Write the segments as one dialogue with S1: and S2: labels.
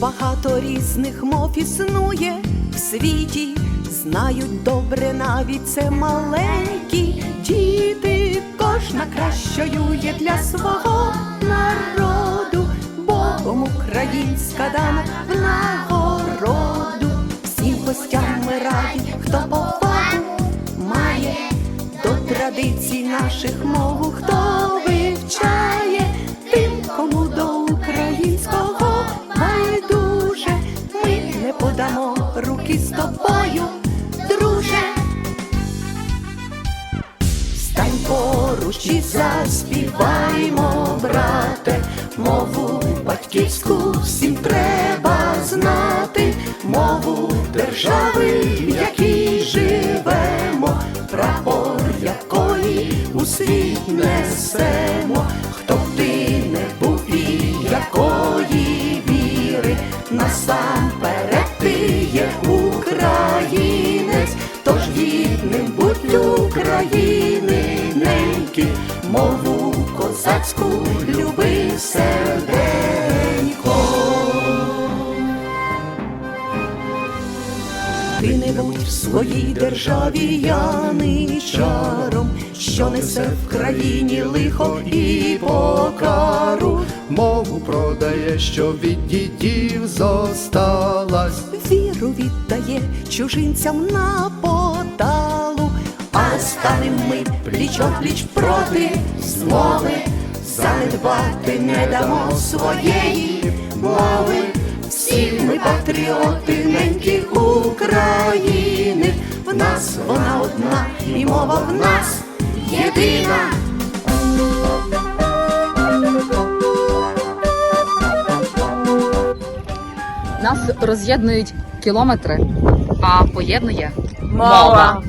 S1: Багато різних мов існує в світі, знають добре навіть це маленькі діти. Кожна кращою є для свого народу, Богом українська дана в нагороду. Всім гостям ми раді, хто повагу має до традицій наших мову, хто вивчає тим, кому до українського байдуже, ми не подамо руки з тобою, поруч і заспіваймо, брате, мову батьківську всім треба знати, мову держави, в якій живемо, прапор якої у світ несемо, хто б ти не був і якої віри, насамперед ти є українець, тож гідним козацьку люби серденько. Ти не будь в своїй державі яничаром, що несе в країні лихо і покару.
S2: Мову продає, що від дідів зосталась.
S1: Віру віддає чужинцям на поталу, а станем ми пліч пліч проти змови, занедбати не дамо своєї мови. Всі ми патріоти неньки України, в нас вона одна, і мова в нас єдина.
S3: Нас роз'єднують кілометри, а поєднує
S4: Мова.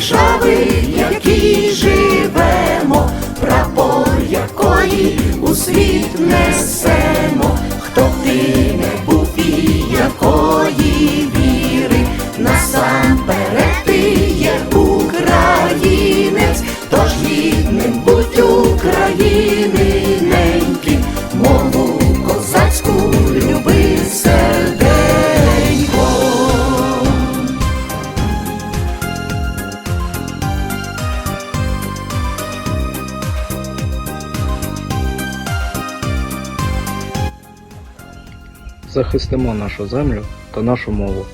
S1: Держави, в якій живемо, прапор якої у світ несемо, хто б ти не був і якої віри, насамперед ти є українець, тож гідним будь України,
S5: Захистимо нашу землю та нашу мову.